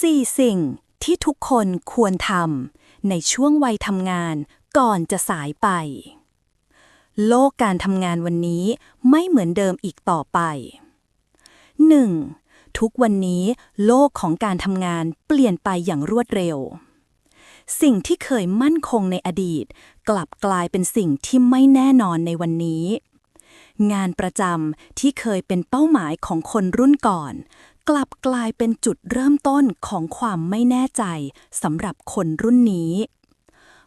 4. สิ่งที่ทุกคนควรทำในช่วงวัยทำงานก่อนจะสายไป โลกการทำงานวันนี้ไม่เหมือนเดิมอีกต่อไป 1. ทุกวันนี้โลกของการทำงานเปลี่ยนไปอย่างรวดเร็ว สิ่งที่เคยมั่นคงในอดีต กลับกลายเป็นสิ่งที่ไม่แน่นอนในวันนี้ งานประจำที่เคยเป็นเป้าหมายของคนรุ่นก่อน กลับกลายเป็นจุดเริ่มต้นของความไม่แน่ใจสำหรับคนรุ่นนี้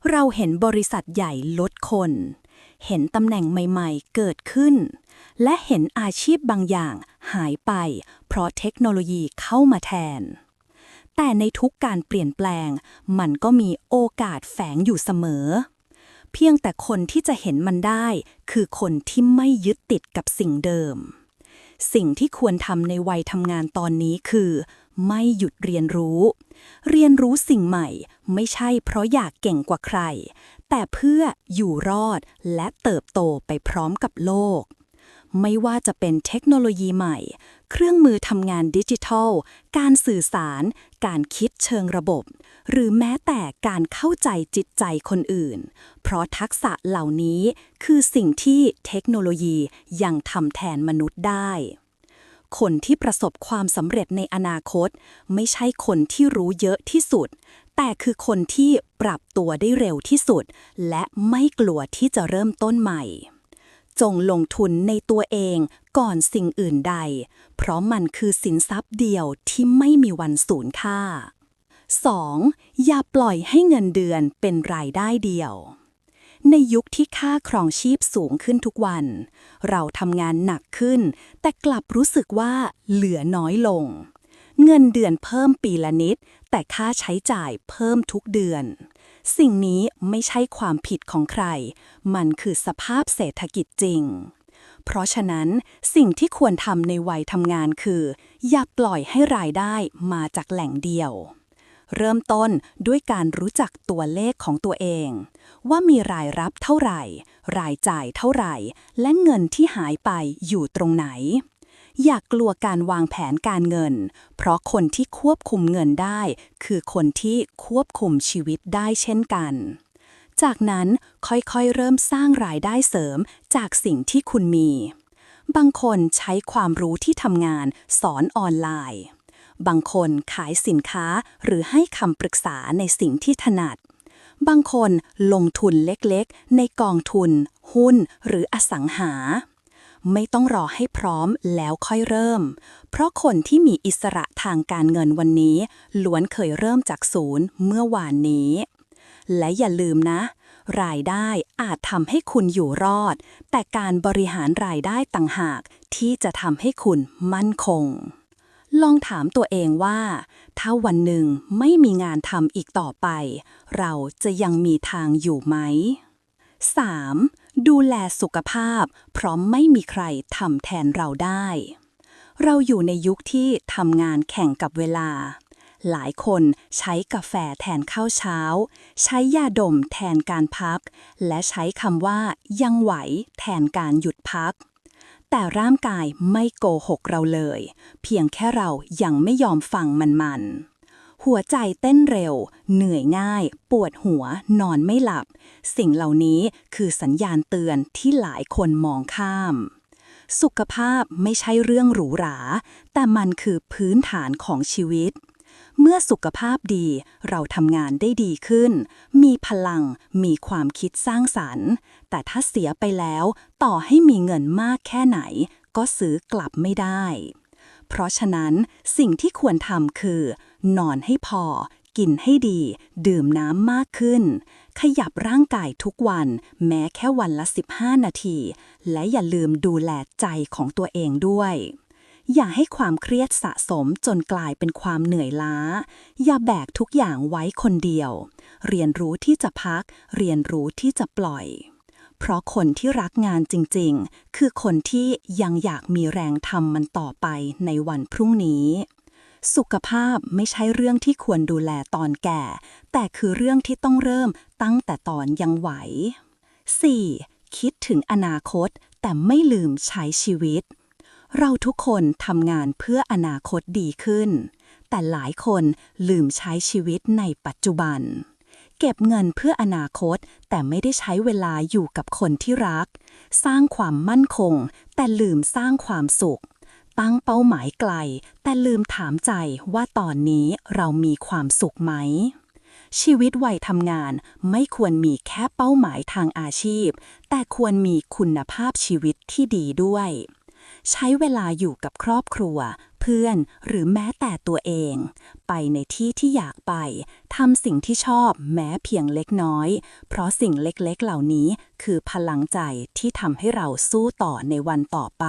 เราเห็นบริษัทใหญ่ลดคน เห็นตำแหน่งใหม่ๆ เกิดขึ้น และเห็นอาชีพบางอย่างหายไป เพราะเทคโนโลยีเข้ามาแทน แต่ในทุกการเปลี่ยนแปลง มันก็มีโอกาสแฝงอยู่เสมอ เพียงแต่คนที่จะเห็นมันได้ คือคนที่ไม่ยึดติดกับสิ่งเดิม สิ่งที่ควรทำในวัยทำงานตอนนี้คือ ไม่หยุดเรียนรู้ เรียนรู้สิ่งใหม่ ไม่ใช่เพราะอยากเก่งกว่าใคร แต่เพื่ออยู่รอดและเติบโตไปพร้อมกับโลก ไม่ว่าจะเป็นเทคโนโลยีใหม่ เครื่องมือทำงานดิจิทัล การสื่อสาร การคิดเชิงระบบ หรือแม้แต่การเข้าใจจิตใจคนอื่น เพราะทักษะเหล่านี้คือสิ่งที่เทคโนโลยียังทำแทนมนุษย์ได้คนที่ประสบความสำเร็จในอนาคต ไม่ใช่คนที่รู้เยอะที่สุด แต่คือคนที่ปรับตัวได้เร็วที่สุด และไม่กลัวที่จะเริ่มต้นใหม่ จงลงทุนในตัวเองก่อนสิ่งอื่นใด เพราะมันคือสินทรัพย์เดียวที่ไม่มีวันสูญค่า 2. อย่าปล่อยให้เงินเดือนเป็นรายได้เดียว ในยุคที่ค่าครองชีพสูงขึ้นทุกวัน เราทำงานหนักขึ้น แต่กลับรู้สึกว่าเหลือน้อยลง เงินเดือนเพิ่มปีละนิด แต่ค่าใช้จ่ายเพิ่มทุกเดือน สิ่งนี้ไม่ใช่ความผิดของใคร มันคือสภาพเศรษฐกิจจริง เพราะฉะนั้นสิ่งที่ควรทำในวัยทำงานคือ อย่าปล่อยให้รายได้มาจากแหล่งเดียว เริ่มต้นด้วยการรู้จักตัวเลขของตัวเอง ว่ามีรายรับเท่าไหร่ รายจ่ายเท่าไหร่ และเงินที่หายไปอยู่ตรงไหน อย่ากกลัวการวางแผนการเงิน เพราะคนที่ควบคุมเงินได้ คือคนที่ควบคุมชีวิตได้เช่นกัน จากนั้นค่อยๆเริ่มสร้างรายได้เสริมจากสิ่งที่คุณมี บางคนใช้ความรู้ที่ทำงานสอนออนไลน์ บางคนขายสินค้าหรือให้คำปรึกษาในสิ่งที่ถนัดบางคนลงทุนเล็กๆ ในกองทุน หุ้น หรืออสังหา ไม่ต้องรอให้พร้อมแล้วค่อยเริ่ม เพราะคนที่มีอิสระทางการเงินวันนี้ล้วนเคยเริ่มจากศูนย์เมื่อวานนี้ และอย่าลืมนะ รายได้อาจทำให้คุณอยู่รอด แต่การบริหารรายได้ต่างหาก ที่จะทำให้คุณมั่นคง ลองถามตัวเองว่า ถ้าวันหนึ่งไม่มีงานทำอีกต่อไป เราจะยังมีทางอยู่ไหม 3. ดูแลสุขภาพ เพราะไม่มีใครทำแทนเราได้ เราอยู่ในยุคที่ทำงานแข่งกับเวลา หลายคนใช้กาแฟแทนข้าวเช้า ใช้ยาดมแทนการพัก และใช้คำว่ายังไหวแทนการหยุดพัก แต่ร่างกายไม่โกหกเราเลย เพียงแค่เรายังไม่ยอมฟังมันมัน หัวใจเต้นเร็ว เหนื่อยง่าย ปวดหัว นอนไม่หลับ สิ่งเหล่านี้คือสัญญาณเตือนที่หลายคนมองข้าม สุขภาพไม่ใช่เรื่องหรูหรา แต่มันคือพื้นฐานของชีวิต เมื่อสุขภาพดีเราทำงานได้ดีขึ้น มีพลัง มีความคิดสร้างสรรค์ แต่ถ้าเสียไปแล้ว ต่อให้มีเงินมากแค่ไหน ก็ซื้อกลับไม่ได้ เพราะฉะนั้นสิ่งที่ควรทำคือ นอนให้พอ กินให้ดี ดื่มน้ำมากขึ้น ขยับร่างกายทุกวัน แม้แค่วันละ 15 นาที และอย่าลืมดูแลใจของตัวเองด้วย อย่าให้ความเครียดสะสมจนกลายเป็นความเหนื่อยล้า อย่าแบกทุกอย่างไว้คนเดียว เรียนรู้ที่จะพัก เรียนรู้ที่จะปล่อย เพราะคนที่รักงานจริงๆ คือคนที่ยังอยากมีแรงทำมันต่อไปในวันพรุ่งนี้ สุขภาพไม่ใช่เรื่องที่ควรดูแลตอนแก่ แต่คือเรื่องที่ต้องเริ่มตั้งแต่ตอนยังไหว 4. คิดถึงอนาคต แต่ไม่ลืมใช้ชีวิต เราทุกคนทำงานเพื่ออนาคตดีขึ้น แต่หลายคนลืมใช้ชีวิตในปัจจุบัน เก็บเงินเพื่ออนาคต แต่ไม่ได้ใช้เวลาอยู่กับคนที่รัก สร้างความมั่นคง แต่ลืมสร้างความสุข ตั้งเป้าหมายไกล แต่ลืมถามใจว่าตอนนี้เรามีความสุขไหม ชีวิตวัยทำงานไม่ควรมีแค่เป้าหมายทางอาชีพ แต่ควรมีคุณภาพชีวิตที่ดีด้วย ใช้เวลาอยู่กับครอบครัว เพื่อนหรือแม้แต่ตัวเอง ไปในที่ที่อยากไปทำสิ่งที่ชอบแม้เพียงเล็กน้อย เพราะสิ่งเล็กๆเหล่านี้คือพลังใจที่ทำให้เราสู้ต่อในวันต่อไป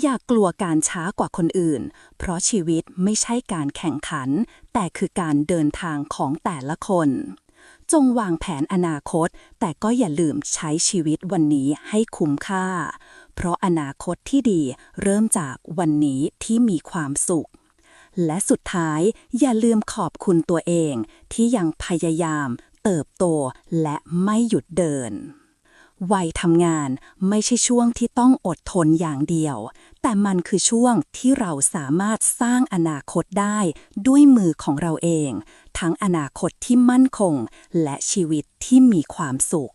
อย่ากกลัวการช้ากว่าคนอื่น เพราะชีวิตไม่ใช่การแข่งขัน แต่คือการเดินทางของแต่ละคนจงวางแผนอนาคต แต่ก็อย่าลืมใช้ชีวิตวันนี้ให้คุ้มค่า เพราะอนาคตที่ดีเริ่มจากวันนี้ที่มีความสุข และสุดท้ายอย่าลืมขอบคุณตัวเองที่ยังพยายาม เติบโตและไม่หยุดเดิน วัยทำงานไม่ใช่ช่วงที่ต้องอดทนอย่างเดียว แต่มันคือช่วงที่เราสามารถสร้างอนาคตได้ด้วยมือของเราเอง ทั้งอนาคตที่มั่นคง และชีวิตที่มีความสุข